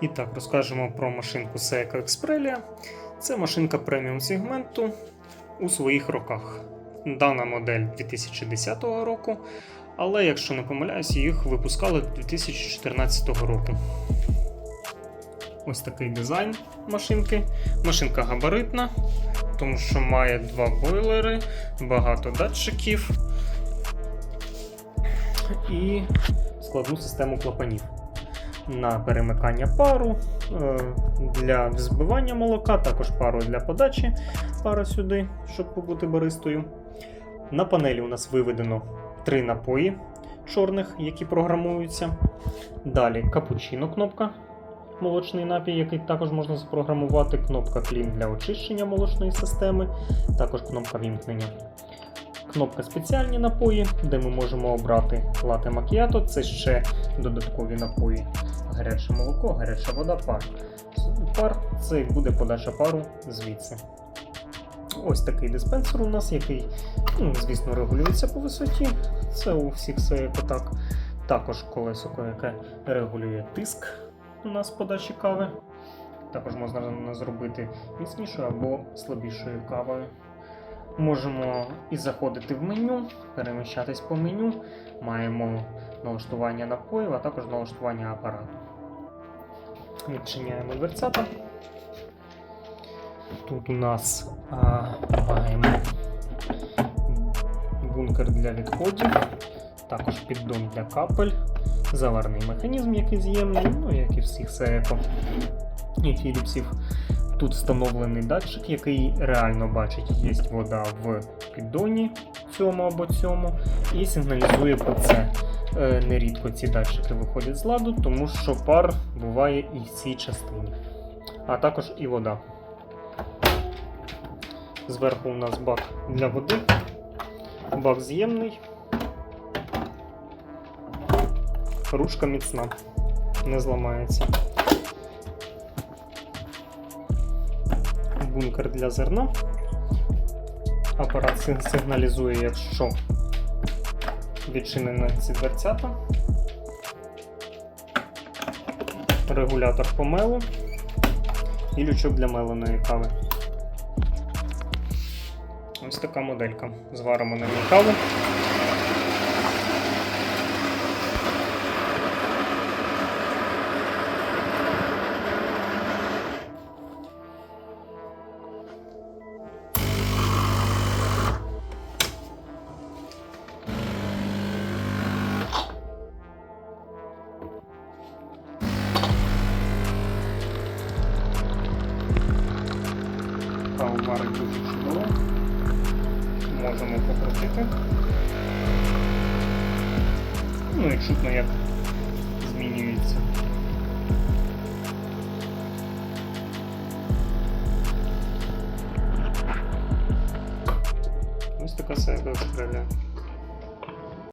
І так, розкажемо про машинку Seiko Exprelia. Це машинка преміум сегменту у своїх роках. Дана модель 2010 року, але якщо не помиляюсь, їх випускали 2014 року. Ось такий дизайн машинки. Машинка габаритна, тому що має два бойлери, багато датчиків і складну систему клапанів на перемикання пару, е, для взбивання молока, також пару для подачі пара сюди, щоб побути баристою. На панелі у нас виведено три напої чорних, які програмуються. Далі капучино кнопка. Молочний напій, який також можна запрограмувати, кнопка Clean для очищення молочної системи, також кнопка вімкнення. Кнопка спеціальні напої, де ми можемо обрати лате макіато, це ще додаткові напої. Гаряче молоко, гаряча вода, пар. Пар це буде подача пару звідси. Ось такий диспенсер у нас, який, ну, звісно, регулюється по висоті. Це у всіх все так. Також колесо, яке регулює тиск у нас подачі кави. Також можна зробити міцнішою або слабішою кавою. Можемо і заходити в меню, переміщатись по меню. Маємо налаштування напоїв, а також налаштування апарату. Відчиняємо дверцята. Тут у нас а, маємо бункер для відходів, також піддон для капель, заварний механізм, який з'ємний, ну як і всіх Seiko і Філіпсів. Тут встановлений датчик, який реально бачить, є вода в піддоні цьому або цьому, і сигналізує про це. Е, Нерідко ці датчики виходять з ладу, тому що пар буває і в цій частині, а також і вода. Зверху у нас бак для води, бак з'ємний, ручка міцна, не зламається. Бункер для зерна. Апарат сигналізує, якщо відчинені ці дверцята. Регулятор помелу і лючок для меленої кави. Ось така моделька. Зваримо на каву. Каву варить дуже чудово. Можемо покрутити. Ну і чутно як змінюється. Ось така себе справляє.